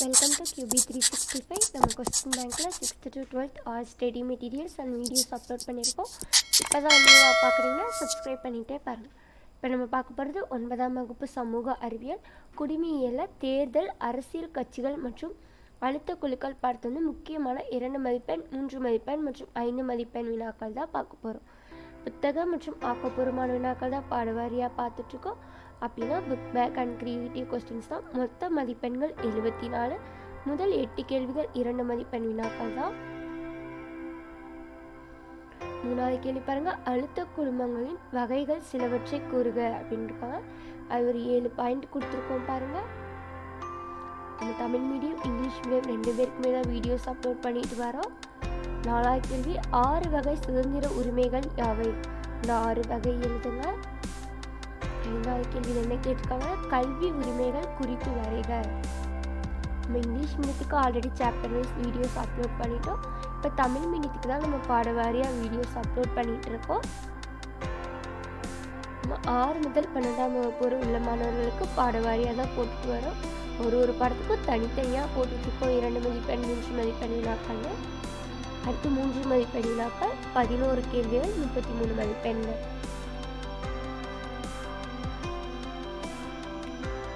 Welcome to QB three sixty five நம்ம question பேங்க்கில் sixth to twelfth all study materials and videos upload பண்ணியிருக்கோம். இப்போ தான் நியூவாக பார்க்குறீங்கன்னா சப்ஸ்கிரைப் பண்ணிகிட்டே பாருங்கள் இப்போ நம்ம பார்க்க போகிறது ஒன்பதாம் வகுப்பு சமூக அறிவியல் குடிமையியலில் தேர்தல் அரசியல் கட்சிகள் மற்றும் அழுத்த குழுக்கள் பார்த்து வந்து முக்கியமான இரண்டு மதிப்பெண் மூன்று மதிப்பெண் மற்றும் ஐந்து மதிப்பெண் வினாக்கள் தான் பார்க்க போகிறோம் புத்தகம் மற்றும் ஆக்கப்பூர்வமான வினாக்கள் தான் பாடவாரியாக பார்த்துட்ருக்கோம். அப்படின்னா book back and creative questions தான். மொத்த மதிப்பெண்கள் எழுபத்தி நாலு. முதல் எட்டு கேள்விகள் இரண்டு மதிப்பெண் வினாக்கள் தான். மூணாவது கேள்வி பாருங்க. அழுத்த குழுமங்களின் வகைகள் சிலவற்றை கூறுக அப்படின்னு இருக்காங்க. அது ஒரு ஏழு பாயிண்ட் கொடுத்துருக்கோம் பாருங்க. நம்ம தமிழ் மீடியம் இங்கிலீஷ் மீடியம் ரெண்டு பேருக்குமே தான் வீடியோஸ் அப்லோட் பண்ணிட்டு வரோம். நாலாவது கேள்வி ஆறு வகை சுதந்திர உரிமைகள் யாவை? இந்த ஆறு வகை எழுதுங்க. ஐந்தாவது கேள்வியில் என்ன கேட்டிருக்காங்க? கல்வி உரிமைகள் குறித்து வரைக. நம்ம English மீடியத்துக்கு already chapter wise videos upload பண்ணிட்டோம். இப்போ தமிழ் மீடியத்துக்கு தான் நம்ம பாடவாரியாக வீடியோஸ் அப்லோட் பண்ணிகிட்டு இருக்கோம். நம்ம ஆறு முதல் பன்னெண்டாம் வகுப்பு வரை உள்ள மாணவர்களுக்கு பாடவாரியாக தான் போட்டுட்டு வரோம். ஒரு ஒரு படத்துக்கும் தனித்தனியாக போட்டுட்ருக்கோம் இரண்டு மதிப்பெண் மூன்று மதிப்பெண் வினாக்கள்னு அடுத்து மூன்று மதிப்பெண் வினாக்கள் பதினோரு கேள்விகள் முப்பத்தி மூணு மதிப்பெண்கள்.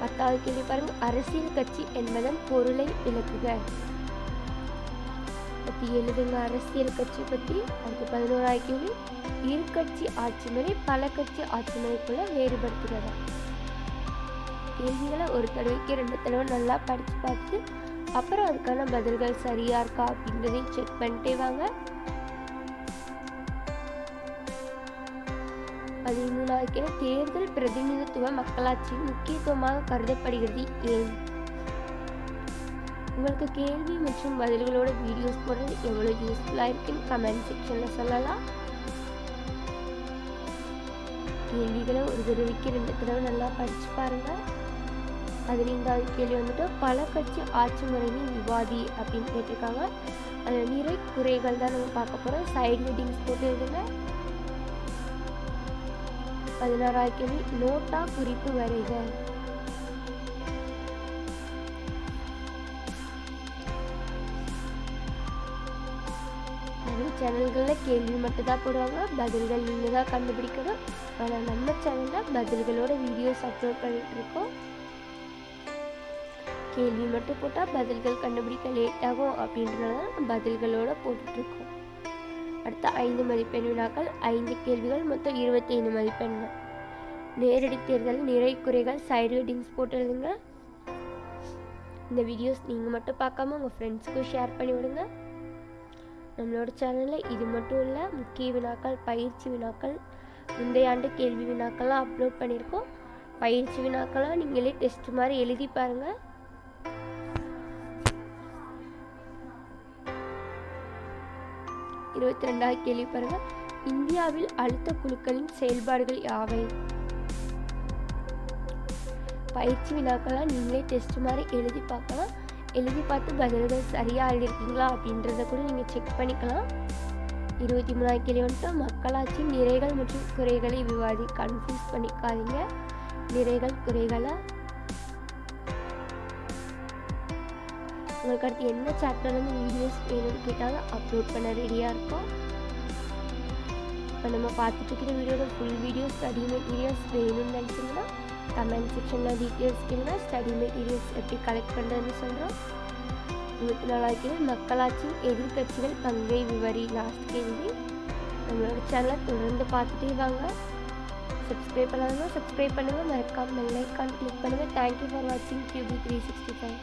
பத்தாவது கேள்வி பாருங்க. அரசியல் கட்சி என்பதன் பொருளை விளக்குக. பத்தி எழுதுங்க. அரசியல் கட்சி பத்தி. அடுத்து பதினோராவது கேள்வி. இரு கட்சி ஆட்சி முறை பல கட்சி ஆட்சி முறைக்குள்ள வேறுபடுத்துகிறதா? கேள்விகளை ஒரு தடவைக்கு ரெண்டு தடவை நல்லா படித்து பார்த்து அப்புறம் அதுக்கான பதில்கள் சரியா இருக்கா அப்படின்றதையும் செக் பண்ணிட்டே வாங்க. பதிமூணாவது தேர்தல் பிரதிநிதித்துவ மக்களாட்சியின் முக்கியத்துவமாக கருதப்படுகிறது ஏன்? உங்களுக்கு கேள்வி மற்றும் பதில்களோட வீடியோஸ் போடுறது எவ்வளோ யூஸ்ஃபுல்லாக இருக்குன்னு கமெண்ட் செக்ஷனில் சொல்லலாம். கேள்விகளை ஒரு தடவைக்கு ரெண்டு தடவை நல்லா படித்து பாருங்கள் பதினைந்தாவது கேள்வி வந்துட்டு பல கட்சி ஆட்சி முறையின் விவாதி அப்படின்னு கேட்டிருக்காங்க. அதில் நிறை குறைகள் தான் நம்ம பார்க்க போகிறோம் சைடு ஹெட்டிங்ஸ் போட்டு எழுதுங்க. பதினாறாவது கேள்வி நோட்டா குறிப்பு வரைக. சேனல்களில் கேள்வி மட்டும் தான் போடுவாங்க. பதில்கள் நீங்கள் தான் கண்டுபிடிக்கணும். ஆனால் நம்ம சேனலில் பதில்களோட வீடியோஸ் அப்லோட் பண்ணிட்டு இருக்கோம். கேள்வி மட்டும் போட்டால் பதில்கள் கண்டுபிடிக்க லேட் ஆகும் அப்படின்றனால தான் பதில்களோடு போட்டுட்ருக்கோம். அடுத்த ஐந்து மதிப்பெண் வினாக்கள் ஐந்து கேள்விகள் மொத்தம் இருபத்தைந்து மதிப்பெண்கள். நேரடி தேர்தல் நிறை குறைகள் சைடு ஹெட்டிங்ஸ் போட்டு எழுதுங்க இந்த வீடியோஸ் நீங்கள் மட்டும் பார்க்காம உங்கள் ஃப்ரெண்ட்ஸ்க்கும் ஷேர் பண்ணி விடுங்க. நம்மளோட சேனலில் இது மட்டும் இல்லை முக்கிய வினாக்கள் பயிற்சி வினாக்கள் முந்தைய ஆண்டு கேள்வி வினாக்கள்லாம் அப்லோட் பண்ணியிருக்கோம். பயிற்சி வினாக்கள்லாம் நீங்களே டெஸ்ட் மாதிரி எழுதி பாருங்கள் இருபத்தி ரெண்டாவது கேள்வி பாருங்க இந்தியாவில் அழுத்த குழுக்களின் செயல்பாடுகள் யாவை? பயிற்சி வினாக்கெல்லாம் நீங்களே டெஸ்ட் மாதிரி எழுதி பார்க்கலாம். எழுதி பார்த்து பதில்கள் சரியாக எழுதிருக்கீங்களா அப்படின்றத கூட நீங்கள் செக் பண்ணிக்கலாம். இருபத்தி மூணாவது கேள்வி வந்துட்டு மக்களாட்சி நிறைகள் மற்றும் குறைகளை விவாதி கன்ஃபியூஸ் பண்ணிக்காதீங்க. நிறைகள் குறைகளை? உங்களுக்கு அடுத்து என்ன சாப்டர்லேருந்து வீடியோஸ் வேணும்னு கேட்டாலும் அப்லோட் பண்ண ரெடியாக இருக்கும். இப்போ நம்ம பார்த்துட்டு இருக்கிற வீடியோட ஃபுல் வீடியோ ஸ்டடி மெட்டீரியல்ஸ் வேணும்னு நினச்சிங்கன்னா கமெண்ட் செக்ஷனில் டீட்டெயில்ஸ் கேளுங்க. ஸ்டடி மெட்டீரியல்ஸ் எப்படி கலெக்ட் பண்ணுறதுன்னு சொல்கிறோம் இருபத்தி நாலாயிரத்தில் கேள்வி மக்களாட்சியின் எதிர்கட்சிகள் பங்கை விவரி லாஸ்ட் கேள்வி. நம்மளோட சேனலை தொடர்ந்து பார்த்துட்டே வாங்க. சப்ஸ்கிரைப் பண்ணாதவங்க சப்ஸ்கிரைப் பண்ணுங்கள் மறக்காமல் பெல் ஐக்கான் கிளிக் பண்ணுங்கள் தேங்க்யூ ஃபார் வாட்சிங் கியூபி த்ரீ சிக்ஸ்டி ஃபைவ்